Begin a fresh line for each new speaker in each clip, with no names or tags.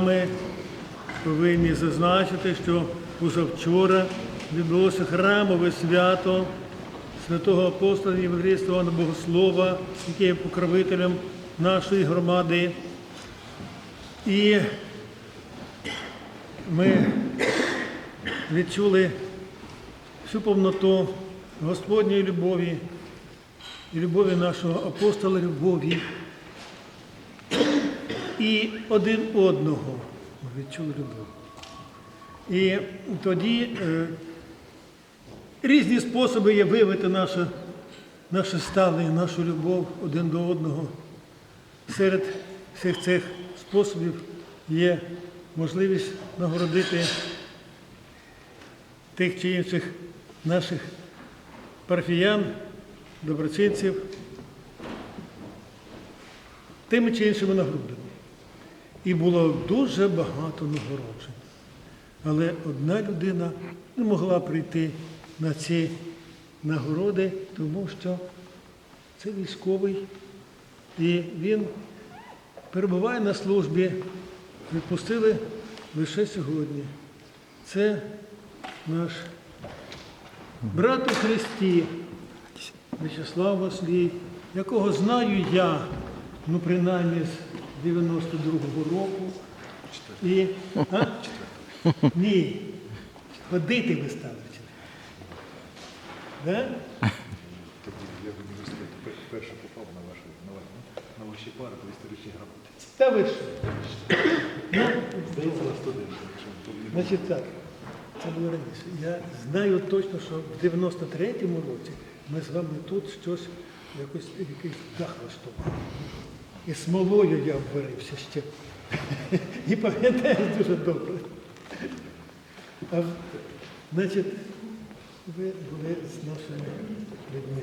Ми повинні зазначити, що позавчора відбулося храмове свято святого апостола Євангеліста Івана Богослова, який є покровителем нашої громади. І ми відчули всю повноту Господньої любові і любові нашого апостола любові і один одного відчули любов. І тоді е, різні способи є виявити наше, наше ставлення, нашу любов один до одного. Серед всіх цих способів є можливість нагородити тих чи інших наших парафіян, доброчинців тими чи іншими нагородами. І було дуже багато нагороджень. Але одна людина не могла прийти на ці нагороди, тому що це військовий, і він перебуває на службі, відпустили лише сьогодні. Це наш брат у Христі В'ячеслав Васлій, якого знаю я, ну принаймні з 92-го року. І, а? Ні, ходити ви стали. Да?
Я університет пер- перше попав на ваші, на, на ваші пари по історичній грамоті.
Та ви що?
Здається, на не
Значить так, це було раніше. Я знаю точно, що в 93-му році ми з вами тут щось, якось якийсь дах влаштували. І смолою я обварився ще. І пам'ятаю дуже добре. А, значить, ви були з нашими людьми.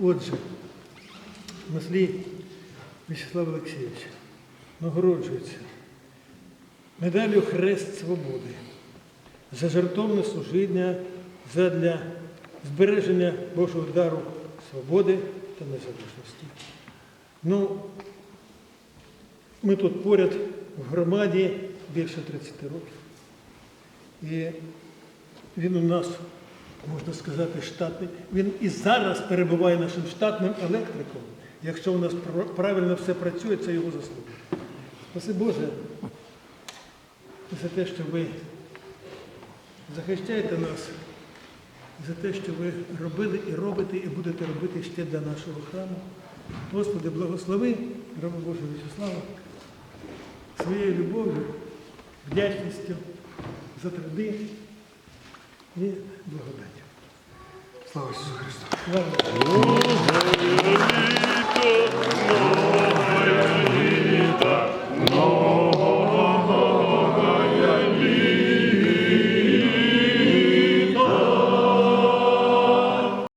Отже, Маслій Вячеслав Олексійович нагороджується медаллю Хрест Свободи за жертовне служіння задля збереження Божого дару свободи та незалежності. Ну, ми тут поряд в громаді більше 30 років. І він у нас, можна сказати, штатний. Він і зараз перебуває нашим штатним електриком. Якщо у нас правильно все працює, це його заслуга. Спаси Боже за те, що ви захищаєте нас, за те, що ви робили і робите, і будете робити ще для нашого храму. Господи, благослови, раба Божого Вячеслава, своєю любов'ю, вдячністю за труди і благодаттю.
Слава Ісусу Христу!